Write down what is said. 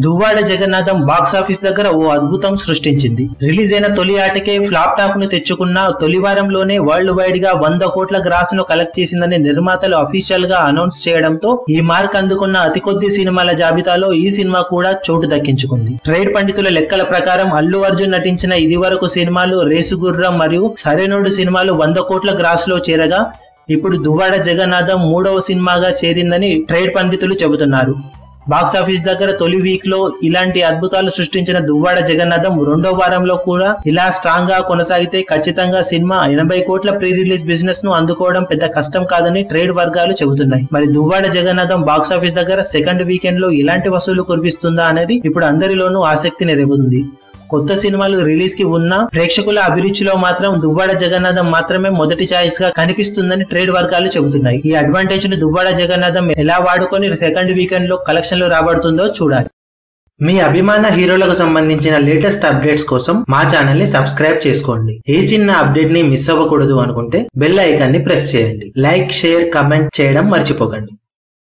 Duvvada Jagannadham box office దగ్గర ఓ అద్భుతం సృష్టించింది. రిలీజ్ అయిన తొలి ఆటకే ఫ్లాప్ టాక్ను తెచ్చుకున్న తొలి వారంలోనే వరల్డ్ వైడ్గా వంద కోట్ల గ్రాస్ను కలెక్ట్ చేసిందని నిర్మాతలు అఫీషియల్గా అనౌన్స్ చేయడంతో ఈ మార్క్ అందుకున్న అతి కొద్ది సినిమాల జాబితాలో ఈ సినిమా కూడా చోటు దక్కించుకుంది. ట్రేడ్ పండితుల లెక్కల ప్రకారం అల్లు అర్జున్ నటించిన ఇదివరకు సినిమాలు రేసుగుర్రం మరియు సరైనోడు సినిమాలు వంద కోట్ల గ్రాస్లో చేరగా ఇప్పుడు దువ్వాడ జగన్నాథం మూడవ సినిమాగా చేరిందని ట్రేడ్ పండితులు చెబుతున్నారు. బాక్స్ ఆఫీస్ దగ్గర తొలి వీక్లో ఇలాంటి అద్భుతాలు సృష్టించిన దువ్వాడ జగన్నాథం రెండో వారంలో కూడా ఇలా స్ట్రాంగ్గా కొనసాగితే ఖచ్చితంగా సినిమా ఎనభై కోట్ల ప్రీ రిలీజ్ బిజినెస్ను అందుకోవడం పెద్ద కష్టం కాదని ట్రేడ్ వర్గాలు చెబుతున్నాయి. మరి దువ్వాడ జగన్నాథం బాక్స్ ఆఫీస్ దగ్గర సెకండ్ వీకెండ్లో ఇలాంటి వసూలు కురిపిస్తుందా అనేది ఇప్పుడు అందరిలోనూ ఆసక్తిని రేపుతుంది కొత్త సినిమాలు రిలీజ్కి ఉన్న ప్రేక్షకుల అభిరుచిలో మాత్రం దువ్వాడ జగన్నాథం మాత్రమే మొదటి ఛాయిస్గా కనిపిస్తుందని ట్రేడ్ వర్గాలు చెబుతున్నాయి. ఈ అడ్వాంటేజ్ను దువ్వాడ జగన్నాథం ఎలా వాడుకొని సెకండ్ వీకెండ్లో కలెక్షన్లు రాబడుతుందో చూడాలి. మీ అభిమాన హీరోలకు సంబంధించిన లేటెస్ట్ అప్డేట్స్ కోసం మా ఛానల్ని సబ్స్క్రైబ్ చేసుకోండి. ఏ చిన్న అప్డేట్ని మిస్ అవ్వకూడదు అనుకుంటే బెల్ ఐకాన్ని ప్రెస్ చేయండి. లైక్ షేర్ కమెంట్ చేయడం మర్చిపోకండి.